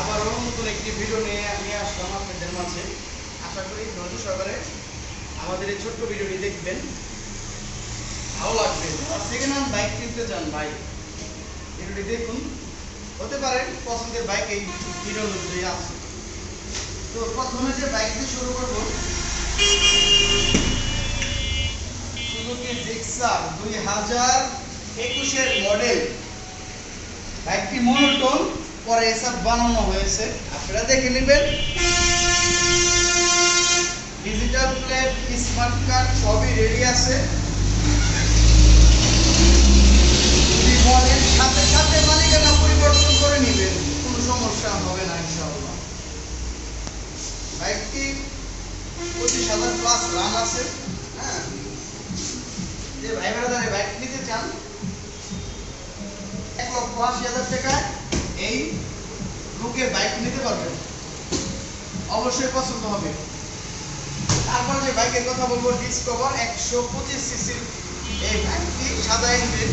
আবারও নতুন একটি ভিডিও নিয়ে আসলাম আপনাদের মাঝে। আশা করি ধৈর্য আমাদের এই ছোট্ট ভিডিওটি দেখবেন। বাইক কিনতে চান ভাই ভিডিওটি দেখুন। হতে পারে পছন্দের বাইক এই মধ্যে আছে। তো প্রথমে যে বাইক দিয়ে শুরু করব সুজুকি জিক্সার দুই হাজার একুশের মডেল বাইকটি মনোটন পরে এসব বানানো হয়েছে। আপনারা দেখে নেবেন। ডিজিটাল প্লেট স্মার্ট কার্ড সবই রেডি আছে। সাথে সাথে মালিকানা পরিবর্তন করে নেবেন। কোনো সমস্যা হবে না, ইনশাআল্লাহ। বাইকটি পঁচিশ হাজার প্লাস রান আছে। হ্যাঁ। যে ভাই বেড়াদারে বাইক নিতে চান লক্ষ হাজার টাকায় এই লুকের বাইক নিতে পারবেন। অবশ্যই পছন্দ হবে। তারপর যে বাইকের কথা বলব ডিসকভার একশো পঁচিশ সিসির এই বাইকটি সাদা ইঞ্জিন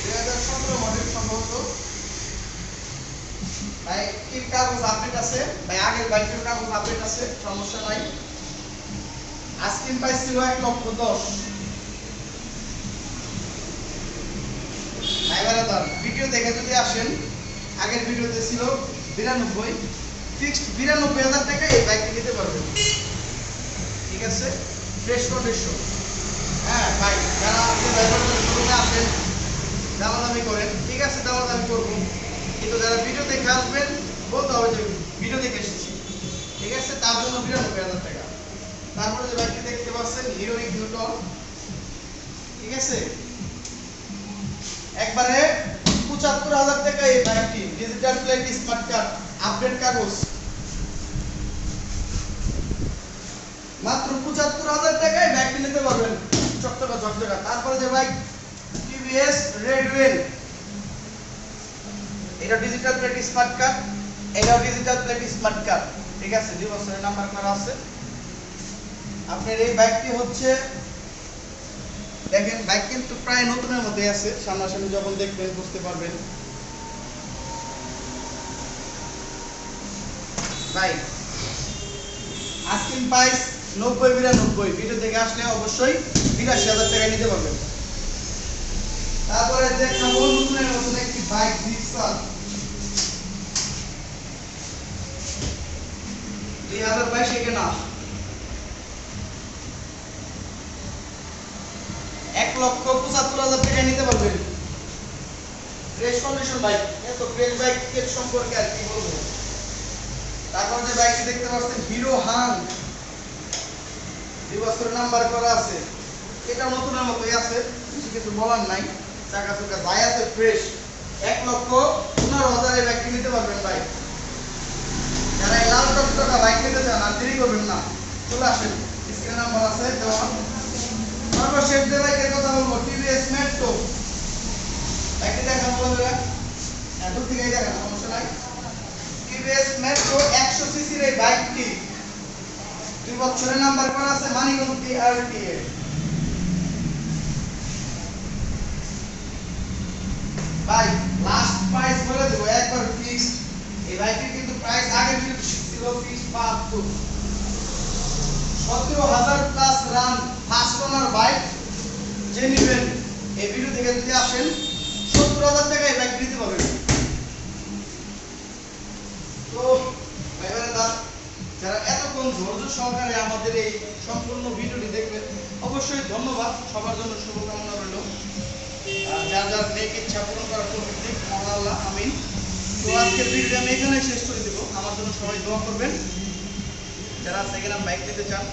দুই হাজার সতেরো মডেল সম্ভবত। বাইকটির কাগজ আপডেট আছে। ভাই, আগের বাইকটির কাগজ আপডেট আছে, সমস্যা নাই। আজকিন প্রাইস ছিল এক লক্ষ দশ। ভাইবারাদার ভিডিও দেখে যদি আসেন, আগের ভিডিওতে ছিল বিরানব্বই ফিক্সড বিরানব্বই হাজার টাকা এই বাইকটি নিতে পারবেন। ঠিক আছে? ফ্রেশ কন্ডিশন হ্যাঁ ভাই, যারা আপনি ভাইবারাদার শোরুমে আসেন করেন। ঠিক আছে, দামাদামি করব। কিন্তু যারা ভিডিও দেখে আসবেন, বলতে হবে যে ভিডিও দেখে এসেছি। ঠিক আছে? তার জন্য বিরানব্বই হাজার টাকা। তারপরে যে বাইকটি দেখতে পাচ্ছেন হিরো ইগনিটর ঠিক আছে? একবারে পঁচাত্তর হাজার টাকা এই বাইকটি digital plate smart card update কাগজ। মাত্র পঁচাত্তর হাজার টাকায় বাইকটি নিতে পারবেন। চকচকা, ঝকঝকা। তারপরে যে বাইক টিভিএস রেডওয়েল এটা ডিজিটাল প্লেট স্মার্ট কার্ড এটাও ডিজিটাল প্লেট স্মার্ট কার্ড ঠিক আছে, দুই বছরের নাম্বার করা আছে। আপনার এই বাইকটি হচ্ছে দেখেন বাইক কিন্তু প্রায় নতুনের মতোই আছে, সামনাসামনি যখন দেখবেন বুঝতে পারবেন। ভাই আস্কিং প্রাইস নব্বই, বিরানব্বই। ভিডিও থেকে আসলে অবশ্যই বিরাশি হাজার টাকা নিতে পারবেন। তারপরে দেখাবো নতুনের মতন একটি বাইক জিক্সার দুই হাজার বাইশে কেনা। এক লক্ষ পঁচাত্তর হাজার টাকায় নিতে পারবেন। ফ্রেশ কন্ডিশন বাইক এত ফ্রেশ বাইকের সম্পর্কে আর কি বলব? তারপর যে বাইকটি দেখতে পাচ্ছেন হিরো দুই নাম্বার করা আছে। এটা নতুনের মতোই আছে, কিছু বলার নাই। চাকা চুকা যাই আছে ফ্রেশ এক লক্ষ পনেরো হাজারের বাইকটি নিতে পারবেন বাইক যারা লাল টকটকা বাইক নিতে চান আর দেরি করবেন না, চলে আসেন স্ক্রিন নাম্বার আছে দেওয়া যে বাইকের কথা বলব। টিভিএস মেট্রো বাইকটি দেখান বন্ধুরা। এত থেকে দেখান, সমস্যা নাই। টিভিএস মেট্রো একশো সিসির এই বাইকটি। দুই বছরের নাম্বার করা আছে মানিগঞ্জ ডিআরটিএ ভাই লাস্ট প্রাইস বলে দেবো, একবার ফিক্সড এই বাইকটির কিন্তু প্রাইস আগে ছিল ফিক্সড বাহাত্তর সতেরো হাজার plus run first owner bike যে নেবেন এই ভিডিও থেকে যদি আসেন, সত্তর হাজার টাকা এই নিতে পারবেন। তো যারা এতক্ষণ ধৈর্য সহকারে আমাদের এই সম্পূর্ণ ভিডিওটি দেখবেন, অবশ্যই ধন্যবাদ। সবার জন্য শুভকামনা রইল। যার যার নেক ইচ্ছা পূরণ করার মহান আল্লাহ আমিন। তো আজকের ভিডিওটি আমি এখানে শেষ করে দেবো। আমার জন্য সবাই দোয়া করবেন। যারা সেকেন্ড হ্যান্ড বাইক নিতে চান,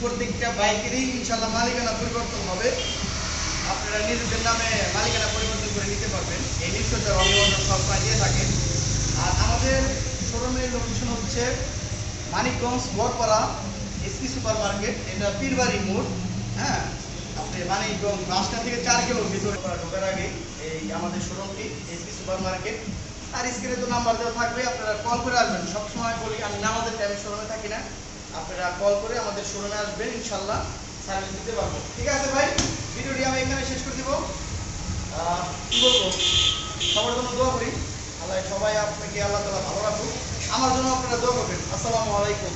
প্রত্যেকটা বাইকেরই ইনশাল্লাহ মালিকানা পরিবর্তন হবে। আপনারা নিজেদের নামে মালিকানা পরিবর্তন করে নিতে পারবেন। এই নিশ্চয়তা অনিবার্য সবসময় দিয়ে থাকে আর আমাদের শোরুমের লোকেশন হচ্ছে Manikganj Borpara SP super market এটা পীরবাড়ি মোড়। হ্যাঁ আপনি মানিকগঞ্জ রাস্তা থেকে চার কিলো ভিতরে ঢোকার আগে এই আমাদের শোরুমটি এসপি সুপার মার্কেট আর স্ক্রিনে তো নাম্বার দেওয়া থাকবে, আপনারা কল করে আসবেন। সবসময় বলি, আমি নামাজের টাইমে শোরুমে থাকি না। আপনারা কল করে আমাদের শোরুমে আসবেন ইনশাল্লাহ সার্ভিস দিতে পারব। ঠিক আছে ভাই, ভিডিওটি আমি এখানে শেষ করে দিব। কি বলব? সবার জন্য দোয়া করি। আল্লাহ সবাই আপনাকে আল্লাহ তালা ভালো রাখুক। আমার জন্য আপনারা দোয়া করবেন। আসসালামু আলাইকুম।